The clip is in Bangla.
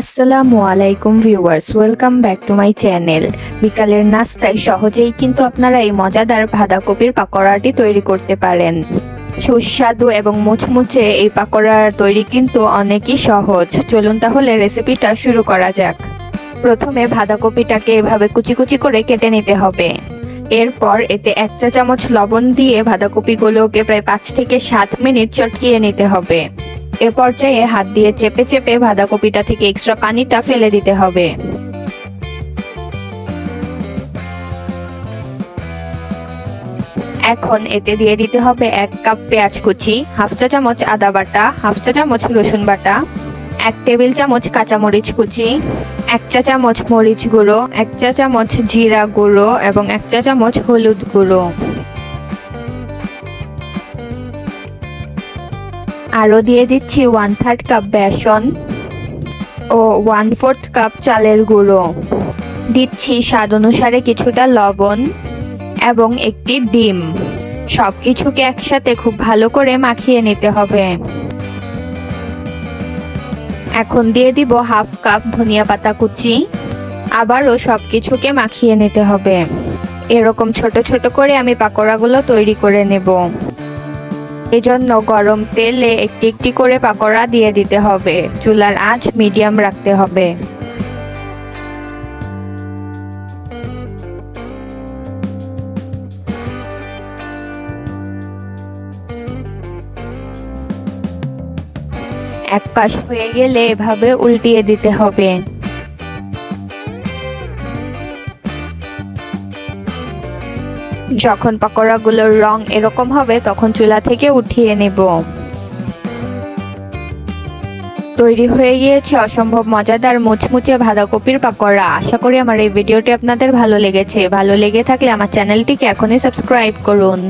আসসালামু আলাইকুম viewers, welcome back to my channel. বিকালের নাস্তায় সহজেই কিন্তু আপনারা এই মজাদার বাঁধাকপির পাকোড়াটি তৈরি করতে পারেন। সুস্বাদু এবং মুচমুচে এই পাকোড়ার তৈরি কিন্তু অনেকই সহজ। চলুন তাহলে রেসিপিটা শুরু করা যাক। প্রথমে বাঁধাকপিটাকে এভাবে কুচি কুচি করে কেটে নিতে হবে। এরপর এতে এক চা চামচ লবণ দিয়ে বাঁধাকপিগুলোকে প্রায় পাঁচ থেকে সাত মিনিট চটকিয়ে নিতে হবে। এ পর্যায়ে হাত দিয়ে চেপে চেপে বাঁধাকপিটা থেকে এক্সট্রা পানিটা ফেলে দিতে হবে। এখন এতে দিয়ে দিতে হবে এক কাপ পেঁয়াজ কুচি, হাফ চা চামচ আদা বাটা, হাফ চা চামচ রসুন বাটা, এক টেবিল চামচ কাঁচামরিচ কুচি, এক চা চামচ মরিচ গুঁড়ো, এক চা চামচ জিরা গুঁড়ো এবং এক চা চামচ হলুদ গুঁড়ো। আরও দিয়ে দিচ্ছি ওয়ান থার্ড কাপ বেসন ও ওয়ান ফোর্থ কাপ চালের গুঁড়ো। দিচ্ছি স্বাদ অনুসারে কিছুটা লবণ এবং একটি ডিম। সব কিছুকে একসাথে খুব ভালো করে মাখিয়ে নিতে হবে। এখন দিয়ে দিব হাফ কাপ ধনিয়া পাতা কুচি। আবারও সব কিছুকে মাখিয়ে নিতে হবে। এরকম ছোট ছোট করে আমি পাকোড়াগুলো তৈরি করে নেব। এজন্য গরম তেলে একটি একটি করে পাকোড়া দিয়ে দিতে হবে। চুলার আঁচ মিডিয়াম রাখতে হবে। এক পাশ হয়ে গেলে এভাবে উল্টিয়ে দিতে হবে। যখন পকোড়াগুলোর রং এরকম হবে, তখন চুলা থেকে উঠিয়ে নেব। তৈরি হয়ে গিয়েছে অসম্ভব মজাদার মুচমুচে বাঁধাকপির পাকোড়া। আশা করি আমার এই ভিডিওটি আপনাদের ভালো লেগেছে। ভালো লেগে থাকলে আমার চ্যানেলটিকে এখনই সাবস্ক্রাইব করুন।